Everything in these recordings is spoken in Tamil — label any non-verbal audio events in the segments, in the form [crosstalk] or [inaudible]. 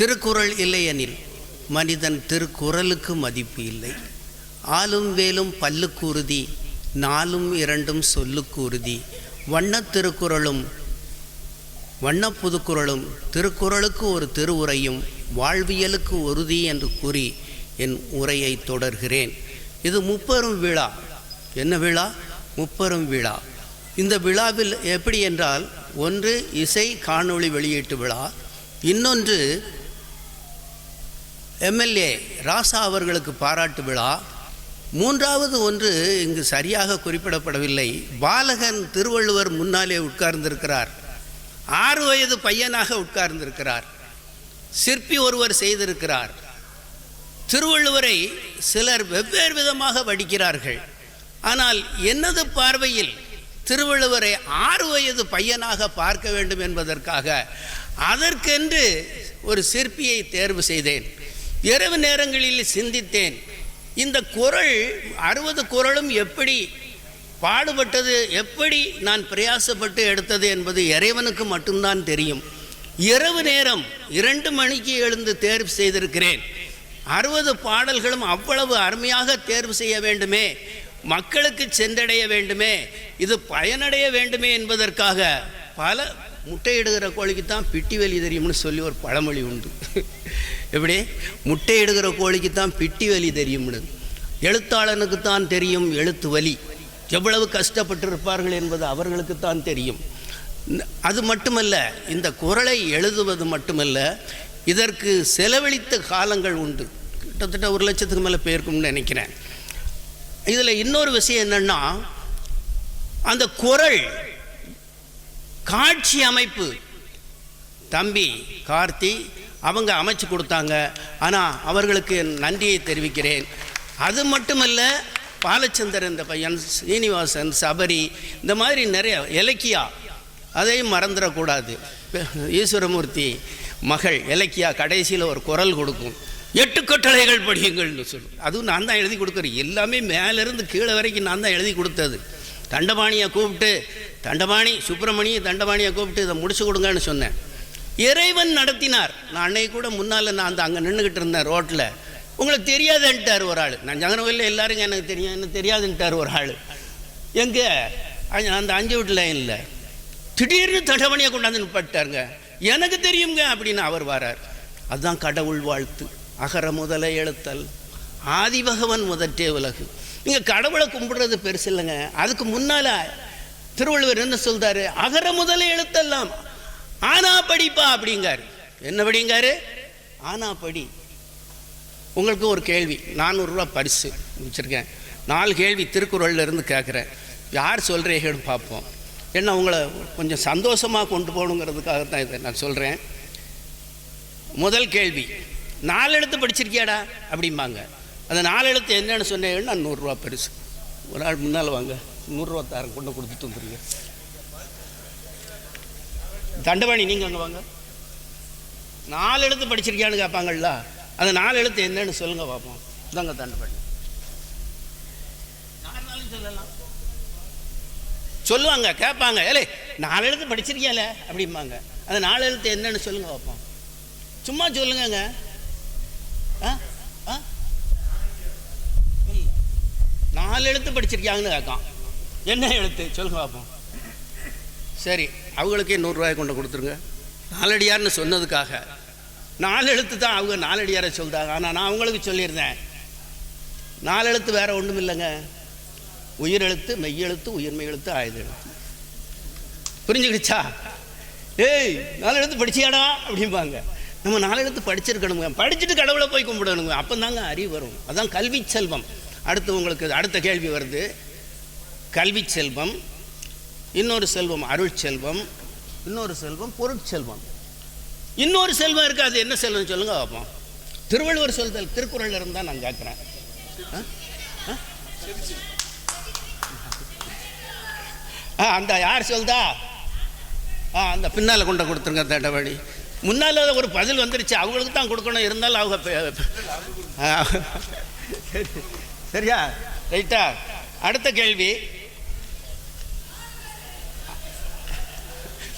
திருக்குறள் இல்லையெனில் மனிதன் திருக்குறளுக்கு மதிப்பு இல்லை. ஆளும் வேலும் பல்லுக்கு உறுதி நாலும் இரண்டும் சொல்லுக்கு வண்ண திருக்குறளும் வண்ண புதுக்குறளும் திருக்குறளுக்கு ஒரு திருவுரையும் வாழ்வியலுக்கு உறுதி என்று கூறி என் உரையை தொடர்கிறேன். இது முப்பெரும் விழா. என்ன விழா? முப்பெரும் விழா. இந்த விழாவில் எப்படி என்றால் ஒன்று இசை காணொளி வெளியீட்டு விழா இன்னொன்று எம்எல்ஏ ராசா அவர்களுக்கு பாராட்டு விழா. மூன்றாவது ஒன்று இங்கு சரியாக குறிப்பிடப்படவில்லை. பாலகன் திருவள்ளுவர் முன்னாலே உட்கார்ந்திருக்கிறார். ஆறு வயது பையனாக உட்கார்ந்திருக்கிறார். சிற்பி ஒருவர் செய்திருக்கிறார். திருவள்ளுவரை சிலர் வெவ்வேறு விதமாக வடிக்கிறார்கள். ஆனால் எனது பார்வையில் திருவள்ளுவரை ஆறு வயது பையனாக பார்க்க வேண்டும் என்பதற்காக அதற்கென்று ஒரு சிற்பியை தேர்வு செய்தேன். இரவு நேரங்களில் சிந்தித்தேன். இந்த குரல் அறுபது குரலும் எப்படி பாடுபட்டது எப்படி நான் பிரயாசப்பட்டு எடுத்தது என்பது இறைவனுக்கு மட்டும்தான் தெரியும். இரவு நேரம் இரண்டு மணிக்கு எழுந்து தேர்வு செய்திருக்கிறேன். அறுபது பாடல்களும் அவ்வளவு அருமையாக தேர்வு செய்ய வேண்டுமே மக்களுக்கு சென்றடைய வேண்டுமே இது பயனடைய வேண்டுமே என்பதற்காக பல முட்டையிடுகிற கோழிக்கு தான் பிட்டி வலி தெரியும்னு சொல்லி ஒரு பழமொழி உண்டு. எப்படி? முட்டையிடுகிற கோழிக்கு தான் பிட்டி வலி தெரியும்னு. எழுத்தாளனுக்கு தான் தெரியும் எழுத்து வலி. எவ்வளவு கஷ்டப்பட்டிருப்பார்கள் என்பது அவர்களுக்கு தான் தெரியும். அது மட்டுமல்ல இந்த குரலை எழுதுவது மட்டுமல்ல இதற்கு செலவழித்த காலங்கள் உண்டு. கிட்டத்தட்ட ஒரு லட்சத்துக்கு மேலே போயிருக்கும்னு நினைக்கிறேன். இதில் இன்னொரு விஷயம் என்னென்னா அந்த குரல் காட்சி அமைப்பு. தம்பி கார்த்தி அவங்க அமைச்சு கொடுத்தாங்க. ஆனால் அவர்களுக்கு என் நன்றியை தெரிவிக்கிறேன். அது மட்டுமல்ல பாலச்சந்தர் இந்த பையன் சீனிவாசன் சபரி இந்த மாதிரி நிறைய இலக்கியா. அதையும் மறந்துடக்கூடாது. ஈஸ்வரமூர்த்தி மகள் இலக்கியா கடைசியில் ஒரு குரல் கொடுக்கும். எட்டு கட்டளைகள் படியுங்கள்னு சொல்லும். அதுவும் நான் தான் எழுதி கொடுக்குறேன். எல்லாமே மேலேருந்து கீழே வரைக்கும் நான் தான் எழுதி கொடுத்தது. தண்டபாணியை கூப்பிட்டு தண்டபாணி சுப்பிரமணியை தண்டபாணியை கூப்பிட்டு இதை முடிச்சு கொடுங்கன்னு சொன்னேன். இறைவன் நடத்தினார். நான் அன்னைக்கு கூட முன்னால் நான் அந்த அங்கே நின்றுக்கிட்டு இருந்தேன் ரோட்டில் உங்களுக்கு தெரியாதுன்ட்டார் ஒரு ஆள். நான் ஜங்கனவெளியில் எல்லாருங்க எனக்கு தெரியும் எனக்கு தெரியாதுன்ட்டார் ஒரு ஆள். எங்கே? அந்த அஞ்சு வீட்டு லைனில் திடீர்னு தடவணியை கொண்டாந்து நிப்பாட்டாருங்க எனக்கு தெரியுங்க அப்படின்னு அவர் வரார். அதுதான் கடவுள் வாழ்த்து. அகர முதல எழுத்தல். ஆதிபகவன் முதற்றே உலகு. நீங்கள் கடவுளை கும்பிடுறது பெருசு இல்லைங்க. அதுக்கு முன்னால் திருவள்ளுவர் என்ன சொல்கிறாரு அகர முதல எழுத்தெல்லாம் ஆனா படிப்பா அப்படிங்காரு. என்ன படிங்காரு? ஆனா படி. உங்களுக்கு ஒரு கேள்வி. நானூறுரூவா பரிசு வச்சுருக்கேன். நாலு கேள்வி திருக்குறள்ல இருந்து கேட்குறேன் யார் சொல்கிறீங்கன்னு பார்ப்போம். என்ன உங்களை கொஞ்சம் சந்தோஷமாக கொண்டு போகணுங்கிறதுக்காக தான் இதை நான் சொல்கிறேன் முதல் கேள்வி நாலு எழுத்து படிச்சிருக்கியாடா? அப்படிம்பாங்க. அந்த நாலு எழுத்து என்னன்னு சொன்னேன்னா நூறுரூவா பெருசு. ஒரு நாள் முன்னால் வாங்க. நூறுரூவா தாரம் கொண்டு கொடுத்துட்டு வந்துருங்க. தண்டவாணி நீங்கள் அங்கே வாங்க. நாலு எழுத்து படிச்சிருக்கியான்னு கேட்பாங்கள்ல அந்த நாலு எழுத்து என்னன்னு சொல்லுங்க பார்ப்போம் இதாங்க தண்டவாணி சொல்லலாம். சொல்லுவாங்க கேட்பாங்க ஏலே நாலு எழுத்து படிச்சிருக்கியால அப்படிம்பாங்க. அந்த நாலு எழுத்து என்னன்னு சொல்லுங்க பார்ப்போம் சும்மா சொல்லுங்கங்க. ஆ ஆ. நாலு எழுத்து படிச்சிருக்கியாங்கன்னு கேட்கான். என்ன எழுத்து? சொல்லுங்க பார்ப்போம் சரி அவங்களுக்கே நூறுரூவாய் கொண்டு கொடுத்துருங்க. நாலடியார்னு சொன்னதுக்காக. நாலு எழுத்து தான் அவங்க நாலடியாரை சொல்கிறாங்க ஆனால் நான் அவங்களுக்கு சொல்லியிருந்தேன். நாலு எழுத்து ஒன்றும் இல்லைங்க. உயிரெழுத்து மெய்யெழுத்து உயிர்மெய் எழுத்து ஆயுத எழுத்து. புரிஞ்சுக்கிடுச்சா? ஏய் நாலு எழுத்து படிச்சியாடா? அப்படிம்பாங்க. நம்ம நாலு எழுத்து படிச்சிருக்கணுங்க. படிச்சுட்டு கடவுளை போய் கும்பிடணுங்க. அப்போ தாங்க அறிவு வரும். அதான் கல்வி செல்வம். அடுத்து உங்களுக்கு அடுத்த கேள்வி வருது. கல்வி செல்வம் இன்னொரு செல்வம் அருள் செல்வம். இன்னொரு செல்வம் பொருட்செல்வம் இன்னொரு செல்வம் இருக்கு அது என்ன செல்வம் சொல்லுங்க பார்ப்போம். திருவள்ளுவர் சொல்தல் திருக்குறள் இருந்தால் நான் கேட்குறேன் ஆ? அந்த யார் சொல்தா? ஆ அந்த பின்னால் கொண்டு கொடுத்துருங்க தண்டவாணி முன்னால் ஒரு பதில் வந்துருச்சு அவங்களுக்கு தான் கொடுக்கணும் இருந்தாலும் அவங்க. சரியா? ரைட்டா அடுத்த கேள்வி.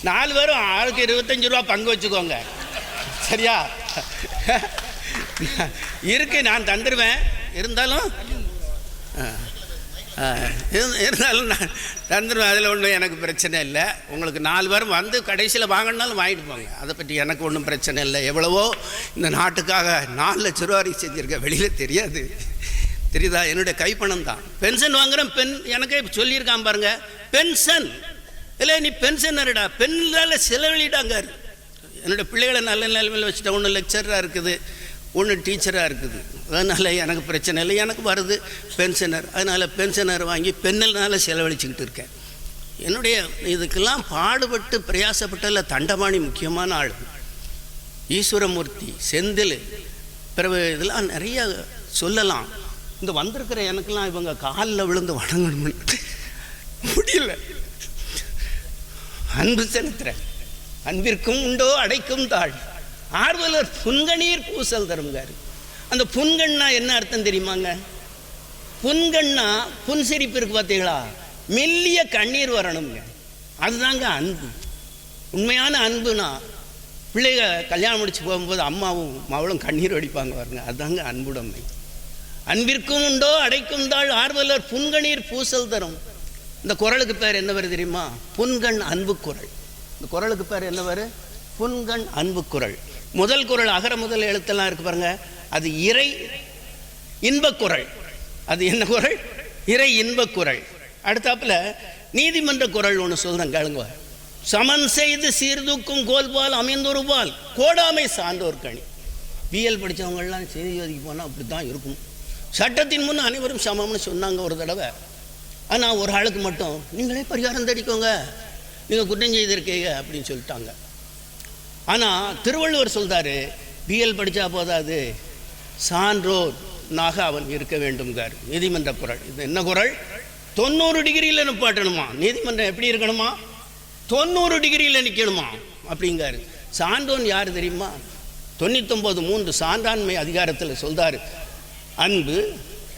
நாலு பேரும் ஆளுக்கு இருபத்தஞ்சு ரூபா பங்கு வச்சுக்கோங்க. சரியா? இருக்கு நான் தந்துடுவேன் இருந்தாலும் இருந்தாலும் நான் தந்துடுவேன் அதில் ஒன்றும் எனக்கு பிரச்சனை இல்லை. உங்களுக்கு நாலு பேரும் வந்து கடைசியில் வாங்கினாலும் வாங்கிட்டு போங்க. அதை பற்றி எனக்கு ஒன்றும் பிரச்சனை இல்லை. எவ்வளவோ இந்த நாட்டுக்காக நாலு லட்ச ரூபா வரைக்கும் செஞ்சுருக்கேன் வெளியில் தெரியாது. தெரியுதா? என்னுடைய கைப்பணம் தான் பென்ஷன் வாங்குகிறேன் பென் எனக்கே சொல்லியிருக்கான் பாருங்கள் பென்ஷன் இல்லை நீ பென்ஷனருடா. பெண்ணால் செலவழிடாங்கார் என்னோடய பிள்ளைகளை நல்ல நிலைமையில் வச்சுட்டா ஒன்று லெக்சராக இருக்குது ஒன்று டீச்சராக இருக்குது. அதனால் எனக்கு பிரச்சனை இல்லை எனக்கு வருது பென்ஷனர். அதனால் பென்ஷனர் வாங்கி பெண்ணினால செலவழிச்சுக்கிட்டு இருக்கேன். என்னுடைய இதுக்கெல்லாம் பாடுபட்டு பிரயாசப்பட்டதில் தண்டபாணி முக்கியமான ஆள். ஈஸ்வரமூர்த்தி செந்தில் பிறகு இதெல்லாம் நிறைய சொல்லலாம். இந்த வந்திருக்கிற எனக்கெல்லாம் இவங்க காலில் விழுந்து வணங்கணும்னு. முடியல. அன்பு செலுத்துறேன் அன்பிற்கும் உண்டோ அடைக்கும் தாழ். ஆர்வலர் புன்கணீர் பூசல் தருங்காரு அந்த புன்கண்ணா என்ன அர்த்தம் தெரியுமாங்க? புன்கண்ணா புன் சிரிப்பு இருக்கு பார்த்தீங்களா? மெல்லிய கண்ணீர் வரணுங்க அதுதாங்க அன்பு. உண்மையான அன்புனா பிள்ளைக கல்யாணம் முடிச்சு போகும்போது அம்மாவும் மவளும் கண்ணீர் வடிப்பாங்க பாருங்க. அதுதாங்க அன்புடைமை. அன்பிற்கும் உண்டோ அடைக்கும் தாழ் ஆர்வலர் புன்கணீர் பூசல் தரும். இந்த குரலுக்கு பேர் என்ன வருது தெரியுமா? புன்கண் அன்பு குரல். இந்த குரலுக்கு பேர் என்னவர் புன்கண் அன்பு குரல். முதல் குரல் அகர முதல் எழுத்தெல்லாம் இருக்கு பாருங்க. அது இறை இன்பக் குரல். அது என்ன குரல்? இறை இன்பக் குரல். அடுத்தாப்புல நீதிமன்ற குரல் ஒன்று சொல்கிறேன் கேளுங்க. சமன் செய்து சீர்தூக்கும் கோல்பால் அமைந்தொருபால் கோடாமை சார்ந்தோர் கணி பிஎல் படித்தவங்கள்லாம் செய்திக்கு போனால் அப்படி தான் இருக்கும். சட்டத்தின் முன் அனைவரும் சமம்னு சொன்னாங்க ஒரு தடவை. ஆனால் ஒரு ஆளுக்கு மட்டும் நீங்களே பரிகாரம் தேடிக்கோங்க. நீங்கள் குற்றம் செய்திருக்கீங்க அப்படின்னு சொல்லிட்டாங்க. ஆனால் திருவள்ளுவர் சொல்றாரு பிஎல் படித்தா போதாது. சான்றோர் நாக அவன் இருக்க வேண்டும்ங்கார் நீதிமன்ற குரல். இது என்ன குரல்? தொண்ணூறு டிகிரியில் நிப்பாட்டணுமா நீதிமன்றம் எப்படி இருக்கணுமா? தொண்ணூறு டிகிரியில் நிற்கணுமா அப்படிங்காரு சான்றோன் யார் தெரியுமா? தொண்ணூத்தொம்பது மூன்று சான்றாண்மை அதிகாரத்தில் சொல்கிறார் அன்பு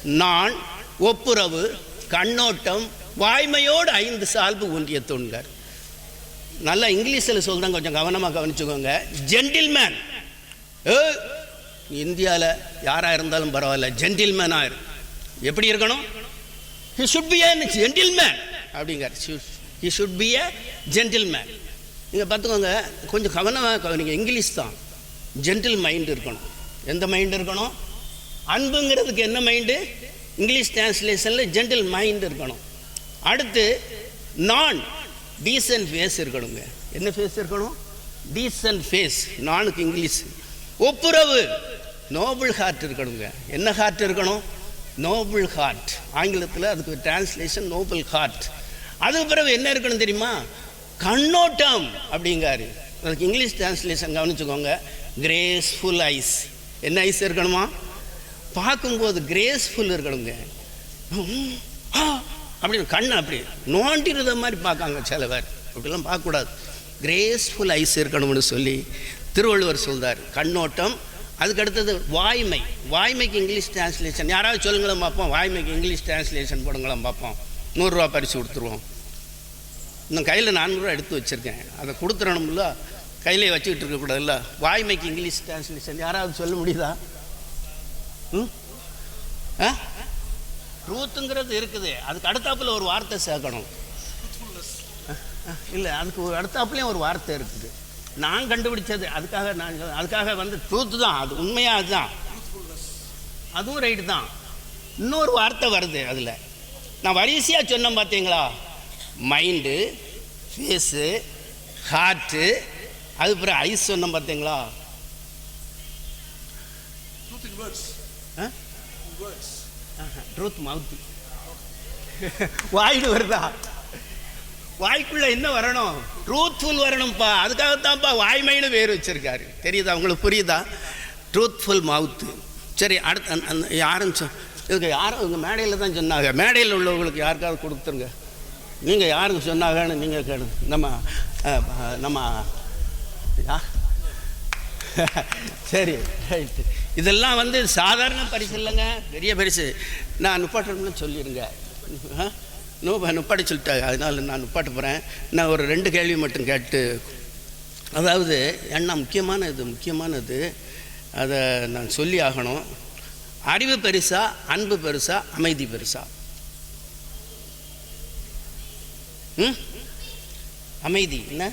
நான் ஒப்புரவு கண்ணோட்டம் வாய்மையோடு ஐந்து சால்பு ஒன்றிய தூண்கள் நல்லா இங்கிலீஷில் சொல்கிறேன் கொஞ்சம் கவனமாக கவனிச்சுக்கோங்க. ஜென்டில்மேன் ஏ இந்தியாவில் யாராக இருந்தாலும் பரவாயில்ல ஜென்டில்மேனாக ஆயிரு எப்படி இருக்கணும்? He should be a gentleman அப்படிங்கார் he should be a gentleman நீங்கள் பார்த்துக்கோங்க கொஞ்சம் கவனமாக கவனிங்க. இங்கிலீஷ் தான். ஜென்டில் மைண்ட் இருக்கணும். எந்த மைண்ட் இருக்கணும்? அன்புங்கிறதுக்கு என்ன மைண்டு இங்கிலீஷ் டிரான்ஸ்லேஷனில் ஜென்டில் மைண்ட் இருக்கணும். அடுத்து நான் டீசன்ட் ஃபேஸ் இருக்கணுங்க. என்ன ஃபேஸ் இருக்கணும்? டீசன்ட் ஃபேஸ் நானுக்கு இங்கிலீஷ். ஒப்புரவு நோபல் ஹார்ட் இருக்கணுங்க. என்ன ஹார்ட் இருக்கணும்? நோபல் ஹார்ட் ஆங்கிலத்தில் அதுக்கு டிரான்ஸ்லேஷன் நோபல் ஹார்ட் அதுக்கு பிறகு என்ன இருக்கணும் தெரியுமா? கண்ணோட்டம் அப்படிங்காரு. அதுக்கு இங்கிலீஷ் டிரான்ஸ்லேஷன் கவனிச்சுக்கோங்க. கிரேஸ்ஃபுல் ஐஸ் என்ன ஐஸ் இருக்கணுமா? பார்க்கும்போது கிரேஸ்ஃபுல் இருக்கணுங்க. அப்படின்னு கண்ணை அப்படி நோண்டிருந்த மாதிரி பார்க்காங்க சில பேர். அப்படிலாம் பார்க்கக்கூடாது. கிரேஸ்ஃபுல் ஐஸ் இருக்கணும்னு சொல்லி திருவள்ளுவர் சொல்கிறார் கண்ணோட்டம் அதுக்கு அடுத்தது வாய்மை. வாய்மைக்கு இங்கிலீஷ் டிரான்ஸ்லேஷன் யாராவது சொல்லுங்களேன் பார்ப்போம். வாய்மைக்கு இங்கிலீஷ் டிரான்ஸ்லேஷன் போடுங்களாம் பார்ப்போம். நூறுரூவா பரிசு கொடுத்துருவோம். இன்னும் கையில் நானூறுரூவா எடுத்து வச்சுருக்கேன். அதை கொடுத்துடணும்ல. கையிலே வச்சுக்கிட்டு இருக்கக்கூடாதுல்ல. வாய்மைக்கு இங்கிலீஷ் டிரான்ஸ்லேஷன் யாராவது சொல்ல முடியுதா? ட்ரூத்துங்கிறது இருக்குது. அதுக்கு அடுத்தாப்புல ஒரு வார்த்தை சேர்க்கணும். இல்லை அதுக்கு ஒரு அடுத்தாப்புலேயும் ஒரு வார்த்தை இருக்குது. நான் கண்டுபிடிச்சது அதுக்காக நான் அதுக்காக வந்து ட்ரூத்து தான் அது உண்மையாக அதுதான். அதுவும் ரைட்டு தான். இன்னொரு வார்த்தை வருது அதில். நான் வரிசையாக சொன்னேன் பார்த்தீங்களா மைண்டு ஃபேஸு ஹார்ட்டு அது பிறகு ஐஸ் சொன்னேன் பார்த்தீங்களா ட்ரூத் மவுத்து வாயிடு வருதா? வாய்க்குள்ள என்ன வரணும்? ட்ரூத்ஃபுல் வரணும்ப்பா அதுக்காகத்தான்ப்பா வாய்மைன்னு பேர் வச்சிருக்காரு. தெரியுதா? உங்களுக்கு புரியுதா? ட்ரூத்ஃபுல் மவுத்து சரி அடுத்து யாரும் இதுக்கு யாரும் உங்கள் மேடையில் தான் சொன்னாங்க. மேடையில் உள்ளவங்களுக்கு யாருக்காவது கொடுத்துருங்க. நீங்கள் யாருக்கு சொன்னாங்கன்னு நீங்கள் கேளு. நம்ம நம்ம யா? [laughs] சரி ரைட்டு இதெல்லாம் வந்து சாதாரண பரிசு இல்லைங்க. பெரிய பரிசு. நான் நுப்பாட்டணும்னு சொல்லிடுங்க. ஆ? நூ நுப்பாடி சொல்லிட்டாங்க. அதனால் நான் நுப்பாட்ட போகிறேன் நான் ஒரு ரெண்டு கேள்வி மட்டும் கேட்டு அதாவது என்ன முக்கியமான இது முக்கியமானது அதை நான் சொல்லி ஆகணும். அறிவு பெருசா அன்பு பெருசா அமைதி பெருசா? ம்? அமைதி. என்ன?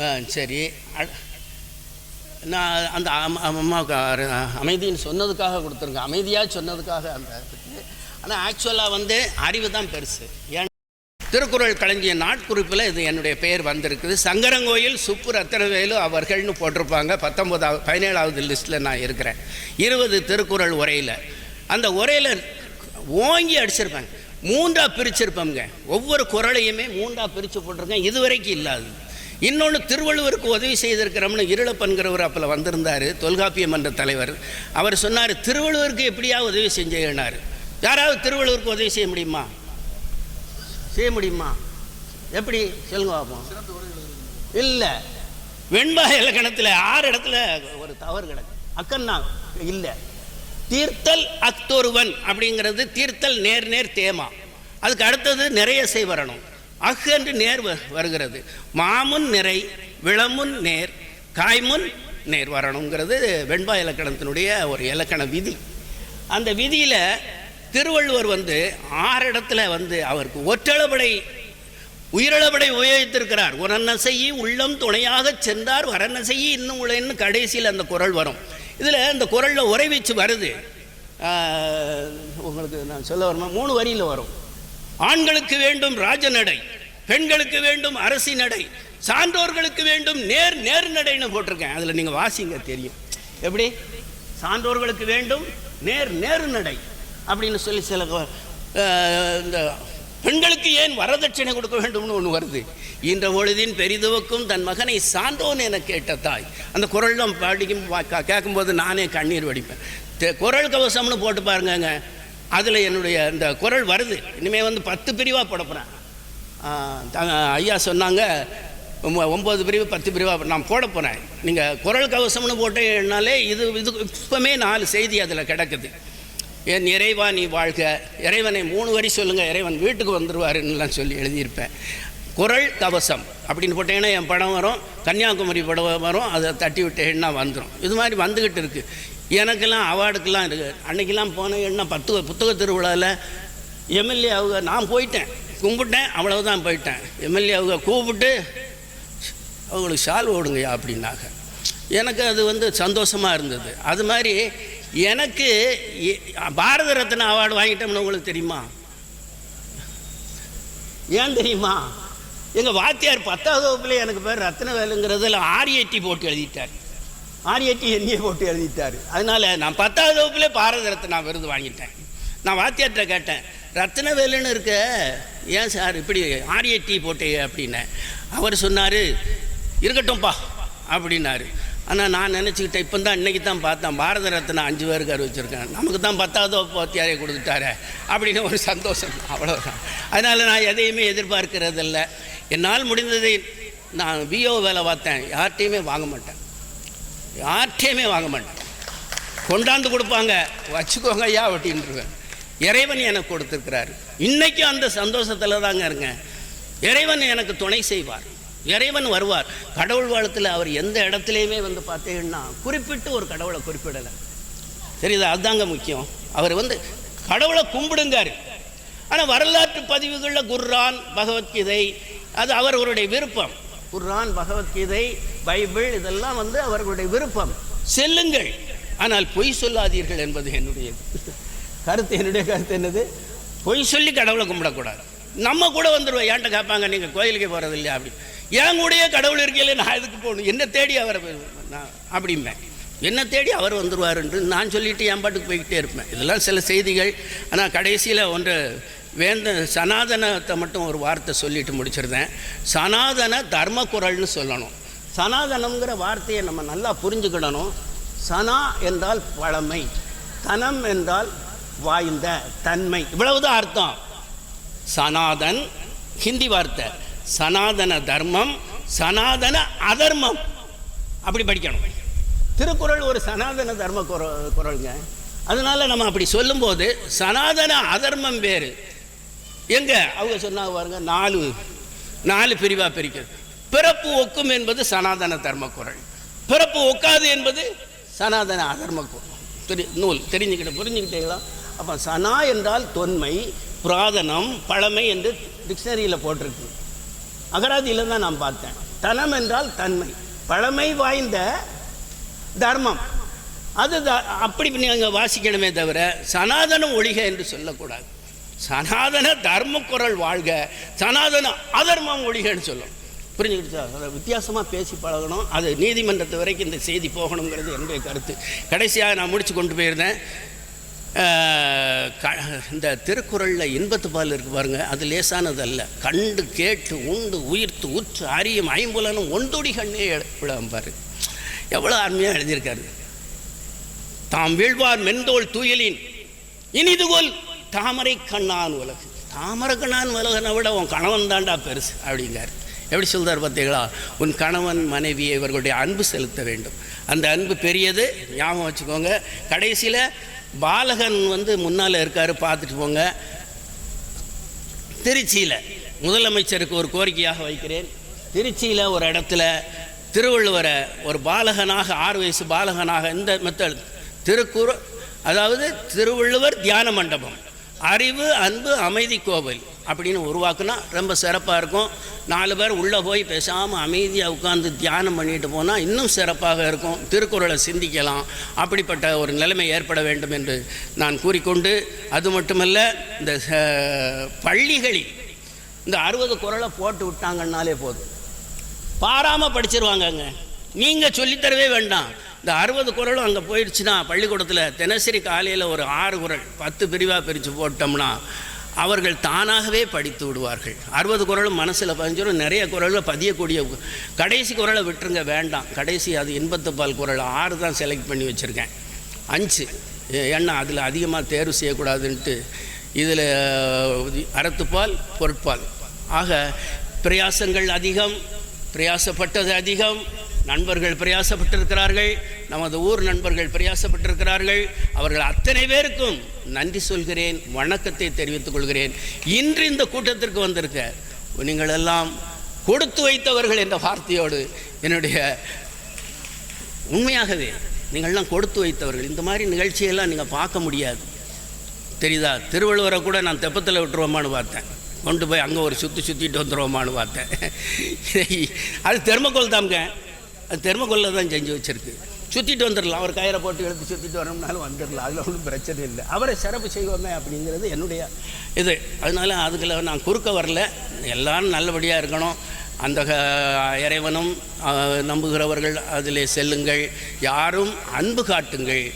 ஆ சரி. அ- நான் அந்த அம்மாவுக்கு அமைதின்னு சொன்னதுக்காக கொடுத்துருங்க. அமைதியாக சொன்னதுக்காக அந்த ஆனால் ஆக்சுவலாக வந்து அறிவு தான் பெருசு. ஏன் திருக்குறள் களஞ்சிய நாட்குறிப்பில் இது என்னுடைய பெயர் வந்திருக்குது. சங்கரங்கோயில் சுப்பு ரத்தனவேலு அவர்கள்னு போட்டிருப்பாங்க. பத்தொம்போதாவது பதினேழாவது லிஸ்ட்டில் நான் இருக்கிறேன். இருபது திருக்குறள் உரையில். அந்த உரையில் ஓங்கி அடிச்சிருப்பாங்க மூன்றாக பிரிச்சுருப்பேங்க. ஒவ்வொரு குறளையுமே மூன்றாக பிரித்து போட்டிருக்கேன். இதுவரைக்கும் இல்லாது இன்னொன்று திருவள்ளுவருக்கு உதவி செய்திருக்கிறோம்னு இருளப்பன்கிறவர் அப்போ வந்திருந்தார் தொல்காப்பிய மன்ற தலைவர். அவர் சொன்னார் திருவள்ளுவருக்கு எப்படியா உதவி செஞ்சேன்னாரு. யாராவது திருவள்ளுவருக்கு உதவி செய்ய முடியுமா? செய்ய முடியுமா? எப்படி? சொல்லுங்க பார்ப்போம் இல்லை. வெண்பா இலக்கணத்தில் ஆறு இடத்துல ஒரு தவறு கிடக்கு. அக்கன்னா இல்லை. தீர்த்தல் அக்தொருவன் அப்படிங்கிறது தீர்த்தல் நேர் நேர் தேமா. அதுக்கு அடுத்தது நிறைய செய் வரணும் என்று நேர் வ- வருகிறது. மாமுன் நிறை விளமுன் நேர் காய்முன் நேர் வரணுங்கிறது வெண்பா இலக்கணத்தினுடைய ஒரு இலக்கண விதி. அந்த விதியில் திருவள்ளுவர் வந்து ஆறு இடத்துல வந்து அவருக்கு ஒற்றளபடை உயிரிழபடை உபயோகித்திருக்கிறார். உரநசையி உள்ளம் துணையாகச் சென்றார் வரநசையி இன்னும் உழைன்னு கடைசியில் அந்த குரல் வரும். இதில் அந்த குரலில் உறைவீச்சு வருது. உங்களுக்கு நான் சொல்ல வரணும் மூணு வரியில் வரும். ஆண்களுக்கு வேண்டும் ராஜநடை பெண்களுக்கு வேண்டும் அரசி நடை சான்றோர்களுக்கு வேண்டும் நேர் நேர் நடைன்னு போட்டிருக்கேன். அதில் நீங்கள் வாசிங்க தெரியும். எப்படி? சான்றோர்களுக்கு வேண்டும் நேர் நேர் நடை அப்படின்னு சொல்லி சில இந்த பெண்களுக்கு ஏன் வரதட்சணை கொடுக்க வேண்டும்னு ஒன்று வருது. இன்ற பொழுதின் பெரிதுவக்கும் தன் மகனை சான்றோன் என கேட்ட தாய். அந்த குரல்லாம் படிக்கும் கேட்கும்போது நானே கண்ணீர் வடிப்பேன். குரல் கவசம்னு போட்டு பாருங்கங்க. அதில் என்னுடைய இந்த குரல் வருது. இனிமேல் வந்து பத்து பிரிவாக போட போகிறேன் ஐயா சொன்னாங்க ஒம்ப- ஒம்பது பிரிவு பத்து பிரிவாக நான் போட போகிறேன் நீங்கள் குரல் கவசம்னு போட்டேன்னாலே இது இது இப்போமே நாலு செய்தி அதில் கிடக்குது. என் இறைவா நீ வாழ்க. இறைவனை மூணு வரி சொல்லுங்கள் இறைவன் வீட்டுக்கு வந்துடுவாருன்னுலாம் சொல்லி எழுதியிருப்பேன். குரல் கவசம் அப்படின்னு போட்டிங்கன்னா என் படம் வரும் கன்னியாகுமரி படம் வரும் அதை தட்டி விட்டேன்னா வந்துடும் இது மாதிரி வந்துக்கிட்டு இருக்குது எனக்கெல்லாம் அவார்டுக்கெல்லாம் இருக்குது அன்னைக்கெல்லாம் போனேன்னா பத்து புத்தக திருவிழாவில் எம்எல்ஏ அவங்க நான் போயிட்டேன். கும்பிட்டேன் அவ்வளவுதான் போயிட்டேன். எம்எல்ஏ அவங்க கூப்பிட்டு அவங்களுக்கு ஷால் ஓடுங்கய்யா அப்படின்னாங்க. எனக்கு அது வந்து சந்தோஷமாக இருந்தது. அது மாதிரி எனக்கு பாரத ரத்னா அவார்டு வாங்கிட்டோம்னு உங்களுக்கு தெரியுமா? ஏன் தெரியுமா? எங்கள் வாத்தியார் பத்தாவது வகுப்பில் எனக்கு பேர் ரத்னவேலுங்கிறதுல ஆரியட்டி போட்டு எழுதிட்டார். ஆரியட்டி எண்ணியை போட்டு எழுதிட்டார். அதனால் நான் பத்தாவது வகுப்பில் பாரத ரத்னா விருது வாங்கிட்டேன். நான் வாத்தியார்கிட்ட கேட்டேன் ரத்னவேலுன்னு இருக்க ஏன் சார் இப்படி ஆரியட்டி போட்டே அப்படின்னேன் அவர் சொன்னார் இருக்கட்டும்ப்பா அப்படின்னாரு. ஆனால் நான் நினச்சிக்கிட்டேன் இப்போ தான் இன்றைக்கி தான் பார்த்தேன் பாரத ரத்னா அஞ்சு பேருக்கு அறிவிச்சிருக்கேன் நமக்கு தான் பத்தாவது வகுப்பு கொடுத்துட்டாரு அப்படின்னு ஒரு சந்தோஷம். அவ்வளோதான் அதனால் நான் எதையுமே எதிர்பார்க்கறதில்ல. என்னால் முடிந்ததை நான் விஓ வேலை பார்த்தேன். யார்கிட்டையுமே வாங்க மாட்டேன். யார்கிட்டையுமே வாங்க மாட்டேன். கொண்டாந்து கொடுப்பாங்க. வச்சுக்கோங்க ஐயா அப்படின்ட்டுருவேன் இறைவன் எனக்கு கொடுத்துருக்கிறார். இன்றைக்கும் அந்த சந்தோஷத்தில் தாங்க இருங்க. இறைவன் எனக்கு துணை செய்வார். இறைவன் வருவார். கடவுள் வாழ்த்தில் அவர் எந்த இடத்துலையுமே வந்து பார்த்தீங்கன்னா குறிப்பிட்டு ஒரு கடவுளை குறிப்பிடலை. தெரியுதா? அதுதாங்க முக்கியம். அவர் வந்து கடவுளை கும்பிடுங்கார். ஆனால் வரலாற்று பதிவுகளில் குர்ரான் பகவத்கீதை அது அவர்களுடைய விருப்பம். குர்ஆன் பகவத்கீதை பைபிள் இதெல்லாம் வந்து அவர்களுடைய விருப்பம். செல்லுங்கள். ஆனால் பொய் சொல்லாதீர்கள் என்பது என்னுடைய கருத்து. என்னுடைய கருத்து என்னது? பொய் சொல்லி கடவுளை கும்பிடக்கூடாது. நம்ம கூட வந்துடுவோம் ஏன்ட்ட கேட்பாங்க நீங்கள் கோயிலுக்கே போகிறது இல்லையா? அப்படி. என் கூடயே கடவுள் இருக்கையில நான் எதுக்கு போகணும்? என்ன தேடி அவரை நான் அப்படிம்பேன். என்ன தேடி அவர் வந்துடுவாருன்று நான் சொல்லிட்டு என் பாட்டுக்கு போய்கிட்டே இருப்பேன். இதெல்லாம் சில செய்திகள். ஆனால் கடைசியில் ஒன்று வேந்த சனாதனத்தை மட்டும் ஒரு வார்த்தை சொல்லிட்டு முடிச்சிருந்தேன். சனாதன தர்ம குரல்னு சொல்லணும். சனாதனங்கிற வார்த்தையை நம்ம நல்லா புரிஞ்சுக்கிடணும். சனா என்றால் பழமை தனம் என்றால் வாய்ந்த தன்மை. இவ்வளவுதான் அர்த்தம். சனாதன் ஹிந்தி வார்த்தை. சனாதன தர்மம் சனாதன அதர்மம். அப்படி படிக்கணும். திருக்குறள் ஒரு சனாதன தர்ம குர குரலுங்க அதனால நம்ம அப்படி சொல்லும்போது சனாதன அதர்மம் வேறு. எங்க? அவங்க சொன்னாங்க பாருங்க நாலு நாலு பிரிவா பிரிக்கிறது. பிறப்பு ஒக்கும் என்பது சனாதன தர்ம குரல். பிறப்பு ஒக்காது என்பது சனாதன அதர்ம தெரி நூல் தெரிஞ்சுக்கிட்ட புரிஞ்சுக்கிட்டீங்களா? அப்போ சனா என்றால் தொன்மை புராதனம் பழமை என்று டிக்ஷனரியில் போட்டிருக்கு. அகராதியில் தான் நான் பார்த்தேன். தனம் என்றால் தன்மை. பழமை வாய்ந்த தர்மம். அது அப்படி நீங்கள் வாசிக்கணுமே தவிர சனாதனம் ஒழிக என்று சொல்லக்கூடாது. சனாதன தர்ம குரல் வாழ்க சனாதன அதர்மம் ஒழிகன்னு சொல்லும். புரிஞ்சுக்கிட்டு அதை வித்தியாசமாக பேசி பழகணும். அது நீதிமன்றத்து வரைக்கும் இந்த செய்தி போகணுங்கிறது என்னுடைய கருத்து. கடைசியாக நான் முடித்து கொண்டு போயிருந்தேன். க- இந்த திருக்குறளில் இன்பத்து பால் இருக்கு பாருங்க. அது லேசானது அல்ல கண்டு கேட்டு உண்டு உயிர்த்து உற்று அறியும் ஐம்புலனும் ஒண்டொடி கண்ணே விழாம் பாரு. எவ்வளோ அருமையாக எழுதியிருக்காரு. தாம் வீழ்வார் மென்தோல் தூயலின். இனிதுகோல் தாமரை கண்ணான் உலகு. தாமரை கண்ணான் உலகனை விட உன் கணவன் தாண்டா பெருசு அப்படிங்கார் எப்படி சொல்கிறார் பார்த்தீங்களா? உன் கணவன் மனைவியை இவர்களுடைய அன்பு செலுத்த வேண்டும். அந்த அன்பு பெரியது ஞாபகம் வச்சுக்கோங்க. கடைசியில் பாலகன் வந்து முன்னால் இருக்கார் பார்த்துட்டு போங்க. திருச்சியில் முதலமைச்சருக்கு ஒரு கோரிக்கையாக வைக்கிறேன். திருச்சியில் ஒரு இடத்துல திருவள்ளுவரை ஒரு பாலகனாக ஆறு வயசு பாலகனாக இந்த மெத்தட் திருக்குற அதாவது திருவள்ளுவர் தியான மண்டபம். அறிவு அன்பு அமைதி கோவில் அப்படின்னு உருவாக்குனா ரொம்ப சிறப்பாக இருக்கும். நாலு பேர் உள்ளே போய் பேசாமல் அமைதியாக உட்காந்து தியானம் பண்ணிட்டு போனால் இன்னும் சிறப்பாக இருக்கும். திருக்குறளை சிந்திக்கலாம். அப்படிப்பட்ட ஒரு நிலைமை ஏற்பட வேண்டும் என்று நான் கூறிக்கொண்டு அது மட்டுமல்ல இந்த பள்ளிகளில் இந்த அறுபது குரலை போட்டு விட்டாங்கன்னாலே போதும். பாராமல் படிச்சிருவாங்கங்க. நீங்கள் சொல்லித்தரவே வேண்டாம். இந்த அறுபது குரலும் அங்கே போயிடுச்சுன்னா பள்ளிக்கூடத்தில் தினசரி காலையில் ஒரு ஆறு குரல் பத்து பிரிவாக பிரித்து போட்டோம்னா அவர்கள் தானாகவே படித்து விடுவார்கள். அறுபது குரலும் மனசில் பதிஞ்சிடும் நிறைய குரலில் பதியக்கூடிய கடைசி குரலை விட்டுருங்க வேண்டாம். கடைசி அது இன்பத்து பால் குரல் ஆறு தான் செலக்ட் பண்ணி வச்சுருக்கேன். அஞ்சு. ஏன்னா அதில் அதிகமாக தேர்வு செய்யக்கூடாதுன்ட்டு இதில் அறத்துப்பால் பொருட்பால். ஆக பிரயாசங்கள் அதிகம் பிரயாசப்பட்டது அதிகம் நண்பர்கள் பிரயாசப்பட்டிருக்கிறார்கள். நமது ஊர் நண்பர்கள் பிரயாசப்பட்டிருக்கிறார்கள். அவர்கள் அத்தனை பேருக்கும் நன்றி சொல்கிறேன் வணக்கத்தை தெரிவித்துக் கொள்கிறேன். இன்று இந்த கூட்டத்திற்கு வந்திருக்க நீங்கள் எல்லாம் கொடுத்து வைத்தவர்கள் என்ற வார்த்தையோடு என்னுடைய உண்மையாகவே நீங்கள்லாம் கொடுத்து வைத்தவர்கள். இந்த மாதிரி நிகழ்ச்சியெல்லாம் நீங்கள் பார்க்க முடியாது. தெரியுதா? திருவள்ளுவரை கூட நான் தெப்பத்தில் விட்டுருவோமான்னு பார்த்தேன். கொண்டு போய் அங்கே ஒரு சுற்றி சுற்றிட்டு வந்துடுவோமான்னு பார்த்தேன். [laughs] அது தெர்மக்கோல் தாங்க. அது தெர்மக்கோலில் தான் செஞ்சு வச்சிருக்கு. சுற்றிட்டு வந்துடலாம் அவர் கயிறை போட்டு எடுத்து சுற்றிட்டு வரணும்னாலும் வந்துடலாம் அதில் ஒன்றும் பிரச்சனை இல்லை. அவரை சிறப்பு செய்வோமே அப்படிங்கிறது என்னுடைய இது. அதனால அதுக்குள்ள நான் குறுக்க வரல. எல்லாரும் நல்லபடியாக இருக்கணும். அந்த க- இறைவனும் நம்புகிறவர்கள் அதிலே செல்லுங்கள். யாரும் அன்பு காட்டுங்கள்.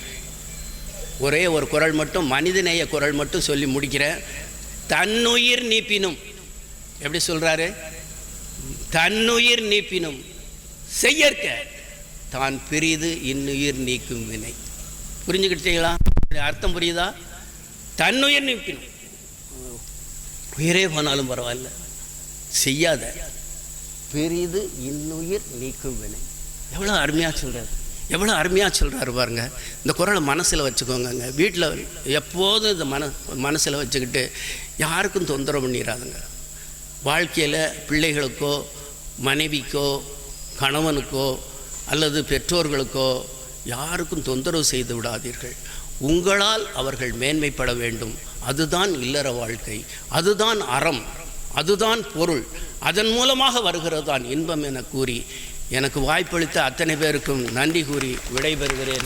ஒரே ஒரு குரல் மட்டும் மனிதநேய குரல் மட்டும் சொல்லி முடிக்கிறேன். தன்னுயிர் நீப்பினும். எப்படி சொல்கிறாரு தன்னுயிர் நீப்பினும். செய்யற்க. தான் பெரிது இன்னுயிர் நீக்கும் வினை. புரிஞ்சுக்கிட்டீங்களா அர்த்தம் புரியுதா? தன்னுயிர் நீக்கணும் உயிரே போனாலும் பரவாயில்ல. செய்யாத. பெரிது இன்னுயிர் நீக்கும் வினை. எவ்வளோ அருமையாக சொல்கிறார் எவ்வளோ அருமையாக சொல்கிறாரு பாருங்க. இந்த குரலை மனசில் வச்சுக்கோங்க வீட்டில் எப்போதும் இந்த மன மனசில் வச்சுக்கிட்டு யாருக்கும் தொந்தரவு பண்ணிடாதுங்க. வாழ்க்கையில் பிள்ளைகளுக்கோ மனைவிக்கோ கணவனுக்கோ அல்லது பெற்றோர்களுக்கோ யாருக்கும் தொந்தரவு செய்து விடாதீர்கள். உங்களால் அவர்கள் மேன்மைப்பட வேண்டும். அதுதான் இல்லற வாழ்க்கை. அதுதான் அறம். அதுதான் பொருள். அதன் மூலமாக வருகிறது தான் இன்பம் என கூறி எனக்கு வாய்ப்பளித்த அத்தனை பேருக்கும் நன்றி கூறி விடைபெறுகிறேன்.